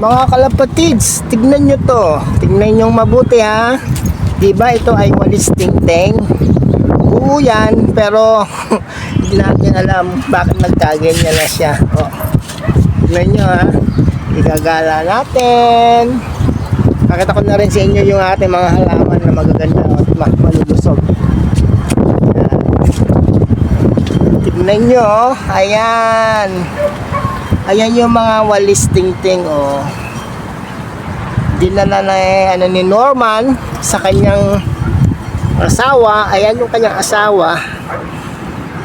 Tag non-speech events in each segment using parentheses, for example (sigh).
Mga kalapatids, tignan nyo to. Tignan nyo mabuti ha. Diba ito ay walis tingting? Oo yan, pero (laughs) hindi natin alam bakit nagkaganyan na siya. O, tignan nyo ha. Igagala natin. Pakita ko na rin sa inyo yung ating mga halaman na magaganda at ma- malulusog. Yan. Tignan nyo, oh. ayan. Ayan yung mga walis tingting, oh. Dinala na eh, ano ni Norman sa kanyang asawa. Ayan yung kanyang asawa.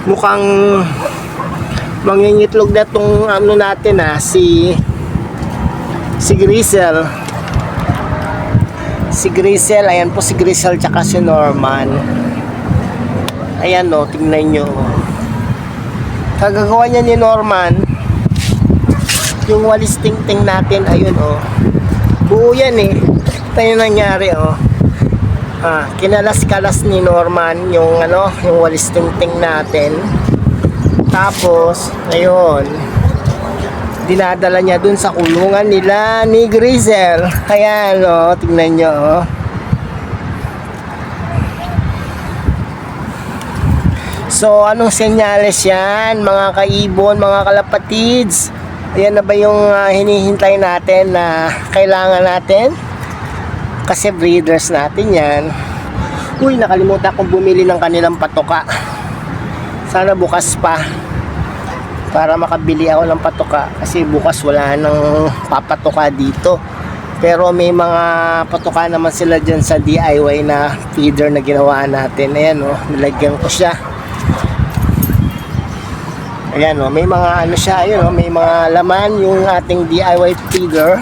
Mukhang mangingitlog na tong ano natin ah, si si Grisel. Si Grisel, ayan po si Grisel tsaka si Norman. Ayan o, tingnan nyo. Kagagawa niya ni Norman, yung walis tingting natin, ayun o. Buo yan eh. Yung nangyari o. Ah, kinalas-kalas ni Norman yung ano, yung walis tingting natin. Tapos, ayun, dinadala niya dun sa kulungan nila ni Grizel. Ayan, o, tingnan nyo, o. So, anong senyales yan, mga kaibon, mga kalapatids? Ayan na ba yung ah, hinihintay natin na kailangan natin? Kasi breeders natin yan. Uy, nakalimutan kong bumili ng kanilang patoka. Sana bukas pa para makabili ako ng patoka kasi bukas wala nang papatoka dito pero may mga patoka naman sila dyan sa DIY na feeder na ginawa natin ayan o, nilagyan ko siya ayan o, may mga ano siya ayun o, may mga laman yung ating DIY feeder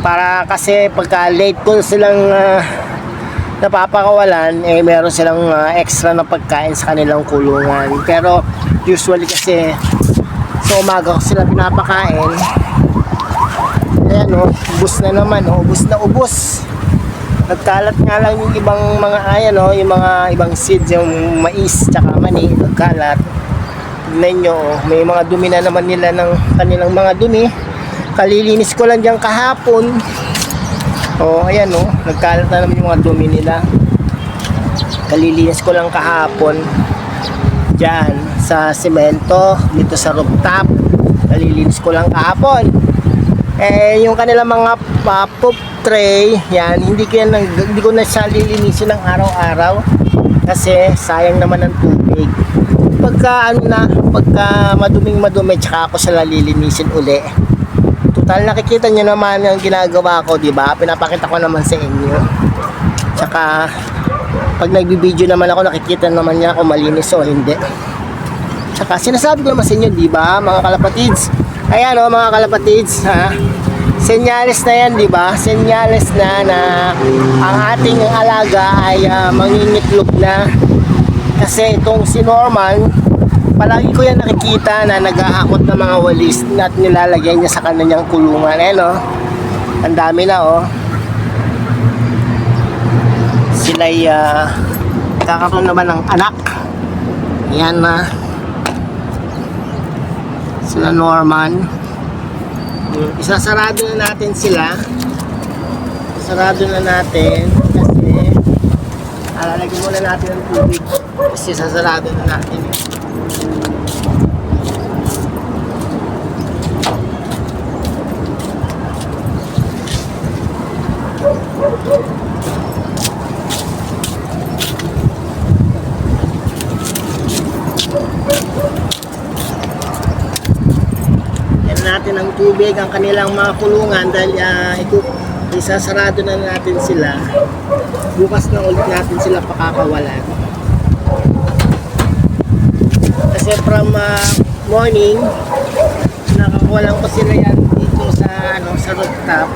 para kasi pagka late ko silang ah, napapakawalan eh meron silang ah, extra na pagkain sa kanilang kulungan. Pero usually kasi sa umaga ko sila pinapakain. Ayan o, ubus na naman o, ubus na ubus. Nagkalat nga lang yung ibang mga ayan o, yung mga ibang seeds yung mais tsaka mani nagkalat tignan nyo o, may mga dumi na naman nila ng kanilang mga dumi. Kalilinis ko lang dyan kahapon. O ayan o, nagkalat na naman yung mga dumi nila. Kalilinis ko lang kahapon. Dyan sa semento dito sa rooftop. Nalilinis ko lang kahapon. Eh yung kanilang mga uh, poop tray yan hindi ko yan hindi ko na siya lilinisin ng araw-araw. Kasi sayang naman ng tubig pagka ano na pagka maduming madumi tsaka ako siya lilinisin uli total nakikita nyo naman yung ginagawa ko di ba pinapakita ko naman sa inyo tsaka pag nagbibideo naman ako nakikita naman niya kung malinis o hindi Tsaka sinasabi ko naman sa inyo, di ba, mga kalapatids? Ayan o, mga kalapatids, ha? Senyales na yan, di ba? Senyales na na ang ating alaga ay ah, mangingitlog na. Kasi itong si Norman, palagi ko yan nakikita na nag-aakot ng mga walis at nilalagay niya sa kanyang kulungan. Ayan o, ang dami na o. Sila'y uh, kakaroon naman ng anak. Yan na sila Norman isasarado na natin sila sarado na natin kasi alalagyan muna natin ng tubig kasi sasarado na natin yan natin ang tubig ang kanilang mga kulungan dahil uh, ito isasarado na natin sila. Bukas na ulit natin sila pakakawalan. Kasi from uh, morning nakakawalan ko sila yan dito sa ano sa rooftop.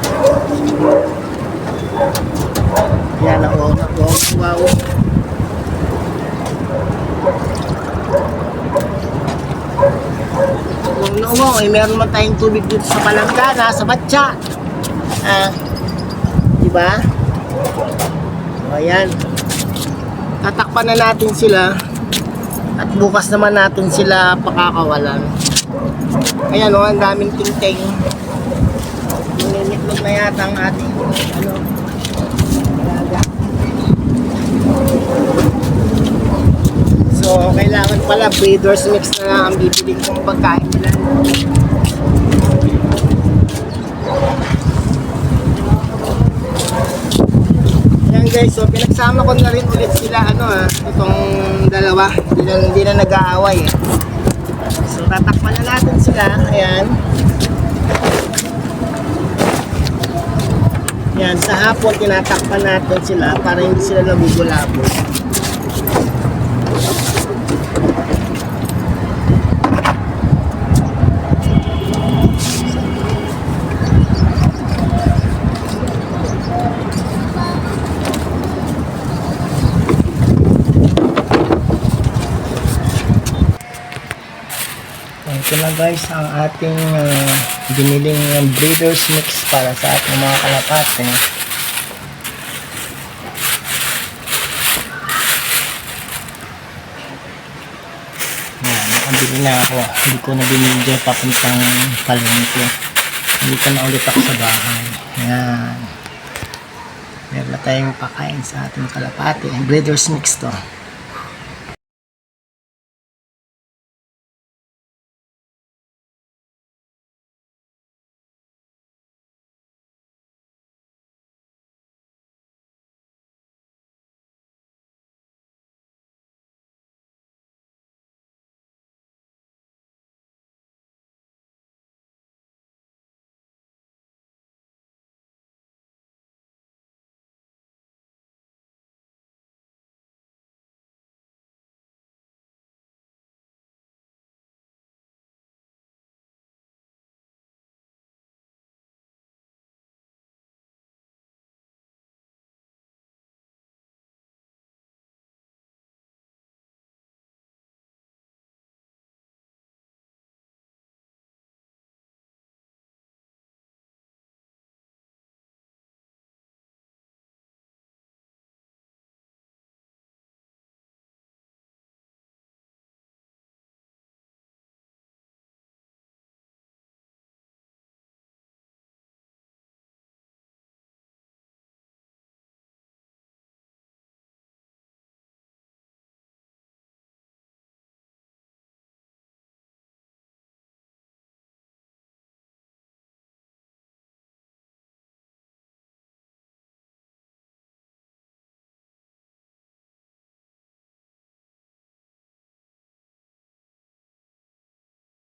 Yan ako wow wow Kung noong eh, meron man tayong tubig dito sa palanggana, sa batya. Ah, di ba? O yan. Tatakpan na natin sila. At bukas naman natin sila pakakawalan. Ayan o, ang daming tingting. itlog na yata ang ating ano, alaga. So, kailangan pala breeders mix na lang ang bibili kong pagkain nila. Yan guys, so pinagsama ko na rin ulit sila ano ah, itong dalawa. Hindi na, hindi na nag-aaway eh. So tatakpan na natin sila. Ayan. Yan, sa hapon tinatakpan natin sila para hindi sila nabubulabo. Ito na guys ang ating uh, biniling uh, breeders mix para sa ating mga kalapate. Yan, nakabili na ako. Hindi ko na binidyo papuntang palengke. Hindi ko na ulit ako sa bahay. Yan. Meron na tayong pakain sa ating kalapate. Breeders mix to.